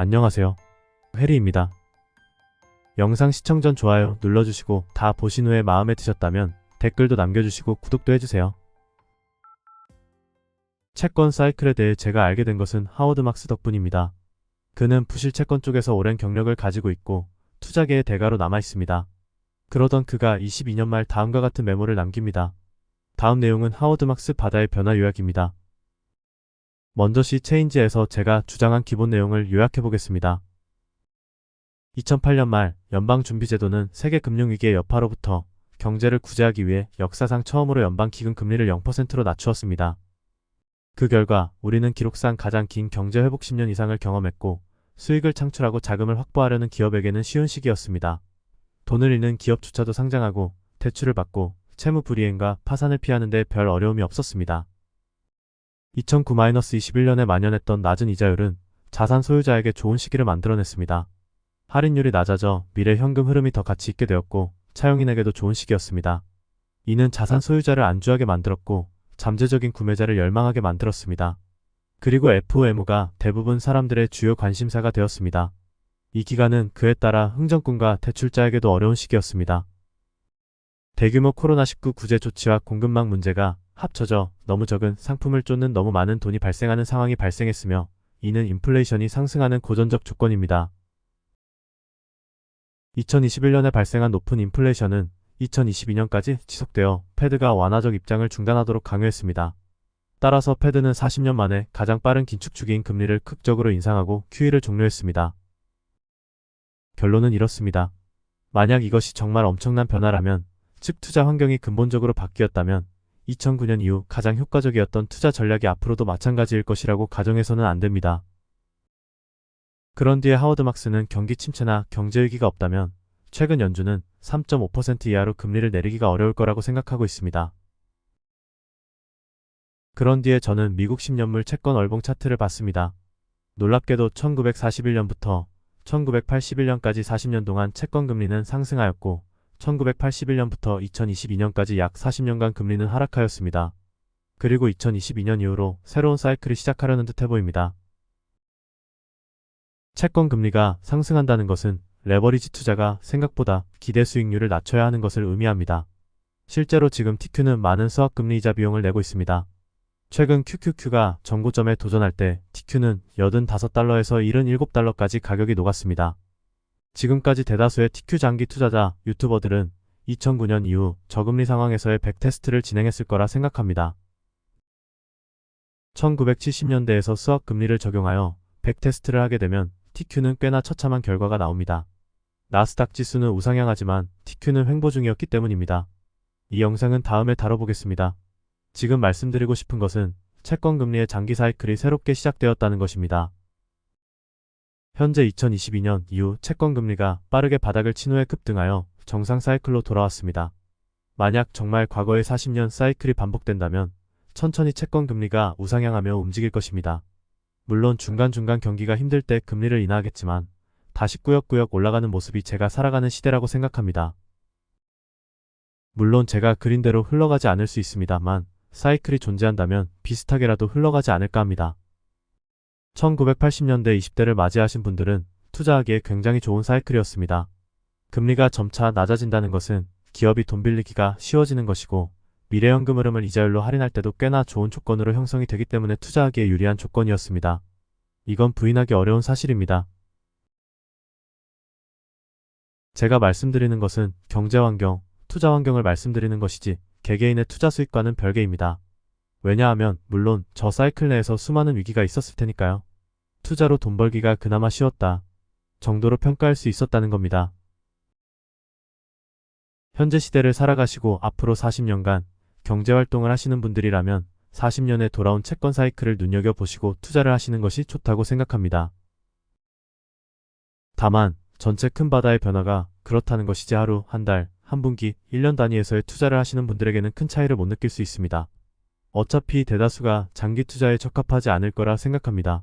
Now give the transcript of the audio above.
안녕하세요. 해리입니다. 영상 시청 전 좋아요 눌러주시고 다 보신 후에 마음에 드셨다면 댓글도 남겨주시고 구독도 해주세요. 채권 사이클에 대해 제가 알게 된 것은 하워드 막스 덕분입니다. 그는 부실 채권 쪽에서 오랜 경력을 가지고 있고 투자계의 대가로 남아 있습니다. 그러던 그가 22년 말 다음과 같은 메모를 남깁니다. 다음 내용은 하워드 막스 바다의 변화 요약입니다. 먼저 시 체인지에서 제가 주장한 기본 내용을 요약해 보겠습니다. 2008년 말 연방준비제도는 세계 금융위기의 여파로부터 경제를 구제하기 위해 역사상 처음으로 연방 기금 금리를 0%로 낮추었습니다. 그 결과 우리는 기록상 가장 긴 경제 회복 10년 이상을 경험했고 수익을 창출하고 자금을 확보하려는 기업에게는 쉬운 시기였습니다. 돈을 잃는 기업조차도 상장하고 대출을 받고 채무 불이행과 파산을 피하는 데 별 어려움이 없었습니다. 2009-21년에 만연했던 낮은 이자율은 자산 소유자에게 좋은 시기를 만들어냈습니다. 할인율이 낮아져 미래 현금 흐름이 더 가치 있게 되었고 차용인에게도 좋은 시기였습니다. 이는 자산 소유자를 안주하게 만들었고 잠재적인 구매자를 열망하게 만들었습니다. 그리고 FOM가 대부분 사람들의 주요 관심사가 되었습니다. 이 기간은 그에 따라 흥정꾼과 대출자에게도 어려운 시기였습니다. 대규모 코로나19 구제 조치와 공급망 문제가 합쳐져 너무 적은 상품을 쫓는 너무 많은 돈이 발생하는 상황이 발생했으며 이는 인플레이션이 상승하는 고전적 조건입니다. 2021년에 발생한 높은 인플레이션은 2022년까지 지속되어 패드가 완화적 입장을 중단하도록 강요했습니다. 따라서 패드는 40년 만에 가장 빠른 긴축 주기인 금리를 극적으로 인상하고 QE를 종료했습니다. 결론은 이렇습니다. 만약 이것이 정말 엄청난 변화라면, 즉 투자 환경이 근본적으로 바뀌었다면 2009년 이후 가장 효과적이었던 투자 전략이 앞으로도 마찬가지일 것이라고 가정해서는 안 됩니다. 그런 뒤에 하워드 막스는 경기 침체나 경제 위기가 없다면 최근 연준은 3.5% 이하로 금리를 내리기가 어려울 거라고 생각하고 있습니다. 그런 뒤에 저는 미국 10년물 채권 얼봉 차트를 봤습니다. 놀랍게도 1941년부터 1981년까지 40년 동안 채권 금리는 상승하였고 1981년부터 2022년까지 약 40년간 금리는 하락하였습니다. 그리고 2022년 이후로 새로운 사이클이 시작하려는 듯해 보입니다. 채권 금리가 상승한다는 것은 레버리지 투자가 생각보다 기대 수익률을 낮춰야 하는 것을 의미합니다. 실제로 지금 TQ는 많은 수학금리 이자 비용을 내고 있습니다. 최근 QQQ가 전고점에 도전할 때 TQ는 85달러에서 77달러까지 가격이 녹았습니다. 지금까지 대다수의 TQ 장기 투자자, 유튜버들은 2009년 이후 저금리 상황에서의 백 테스트를 진행했을 거라 생각합니다. 1970년대에서 수학 금리를 적용하여 백 테스트를 하게 되면 TQ는 꽤나 처참한 결과가 나옵니다. 나스닥 지수는 우상향하지만 TQ는 횡보 중이었기 때문입니다. 이 영상은 다음에 다뤄보겠습니다. 지금 말씀드리고 싶은 것은 채권 금리의 장기 사이클이 새롭게 시작되었다는 것입니다. 현재 2022년 이후 채권 금리가 빠르게 바닥을 친 후에 급등하여 정상 사이클로 돌아왔습니다. 만약 정말 과거의 40년 사이클이 반복된다면 천천히 채권 금리가 우상향하며 움직일 것입니다. 물론 중간중간 경기가 힘들 때 금리를 인하하겠지만 다시 꾸역꾸역 올라가는 모습이 제가 살아가는 시대라고 생각합니다. 물론 제가 그린 대로 흘러가지 않을 수 있습니다만 사이클이 존재한다면 비슷하게라도 흘러가지 않을까 합니다. 1980년대 20대를 맞이하신 분들은 투자하기에 굉장히 좋은 사이클이었습니다. 금리가 점차 낮아진다는 것은 기업이 돈 빌리기가 쉬워지는 것이고 미래연금 흐름을 이자율로 할인할 때도 꽤나 좋은 조건으로 형성이 되기 때문에 투자하기에 유리한 조건이었습니다. 이건 부인하기 어려운 사실입니다. 제가 말씀드리는 것은 경제환경, 투자환경을 말씀드리는 것이지 개개인의 투자 수익과는 별개입니다. 왜냐하면 물론 저 사이클 내에서 수많은 위기가 있었을 테니까요. 투자로 돈 벌기가 그나마 쉬웠다 정도로 평가할 수 있었다는 겁니다. 현재 시대를 살아가시고 앞으로 40년간 경제활동을 하시는 분들이라면 40년에 돌아온 채권 사이클을 눈여겨보시고 투자를 하시는 것이 좋다고 생각합니다. 다만 전체 큰 바다의 변화가 그렇다는 것이지 하루, 한 달, 한 분기, 1년 단위에서의 투자를 하시는 분들에게는 큰 차이를 못 느낄 수 있습니다. 어차피 대다수가 장기 투자에 적합하지 않을 거라 생각합니다.